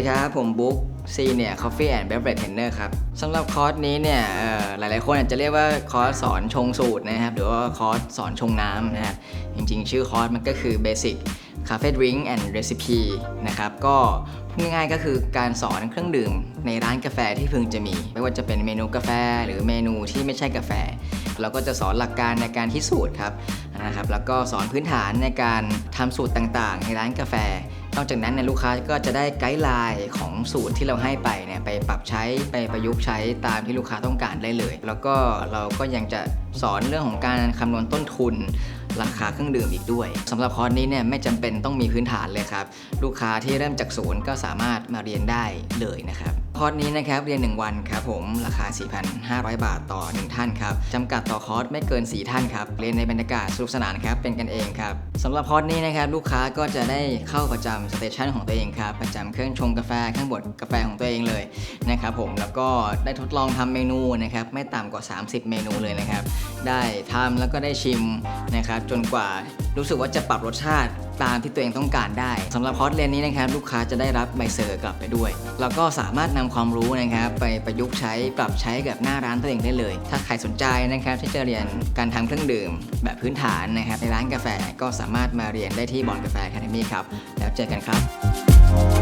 ดีครับ ผมบุ๊กซีเนี่ยคอฟฟี่แอนด์แบล็ตเทนเนอร์ครับสำหรับคอร์สนี้เนี่ยหลายๆ คนอาจจะเรียกว่าคอร์สสอนชงสูตรนะครับ หรือว่าคอร์สสอนชงน้ำนะครับ จริงๆ ชื่อคอร์สมันก็คือเบสิก Basic Cafe Drink and Recipe นะครับก็พูดง่ายๆก็คือการสอนเครื่องดื่มในร้านกาแฟที่พึงจะมี ไม่ว่าจะเป็นเมนูกาแฟหรือเมนูที่ไม่ใช่กาแฟ เราก็จะสอนหลักการในการที่สูตรครับนะครับแล้วก็สอนพื้นฐานในการทำสูตรต่างๆ ในร้านกาแฟ นอกจากนั้นเนี่ยลูกค้าก็จะได้ไกด์ไลน์ของสูตรที่เราให้ไปเนี่ยไปปรับใช้ไปประยุกต์ใช้ตามที่ลูกค้าต้องการได้เลย แล้วก็เราก็ยังจะสอนเรื่องของการคำนวณต้นทุน ราคาเครื่องดื่มอีกด้วยสำหรับคอร์สนี้เนี่ยไม่จำเป็นต้องมีพื้นฐานเลยครับ ลูกค้าที่เริ่มจากศูนย์ก็สามารถมาเรียนได้เลยนะครับคอร์สนี้นะครับเรียน 1 วันครับผมราคา 4,500 บาทต่อ 1 ท่านครับจำกัดต่อคอร์สไม่เกิน 4 ท่านครับเรียนในบรรยากาศสนุกสนานครับเป็นกันเองครับสำหรับคอร์สนี้นะครับลูกค้าก็จะได้เข้าประจำสเตชันของตัวเองครับประจำเครื่องชงกาแฟเครื่องบดกาแฟของ นะครับผมแล้วก็ได้ทดลองทำเมนูนะครับไม่ต่ำกว่า 30 เมนูเลยนะครับ ได้ทำแล้วก็ได้ชิมนะครับจนกว่ารู้สึกว่าจะปรับรสชาติตามที่ตัวเองต้องการได้สำหรับคอร์สเรียนนี้นะครับลูกค้าจะได้รับใบเซอร์กลับไปด้วย แล้วก็สามารถนำความรู้นะครับไปประยุกต์ใช้ปรับใช้กับหน้าร้านตัวเองได้เลย ถ้าใครสนใจนะครับที่จะเรียนการทำเครื่องดื่ม แบบพื้นฐานนะครับในร้านกาแฟก็สามารถมาเรียนได้ที่บอลกาแฟแคาเดมี่ครับแล้วเจอกันครับ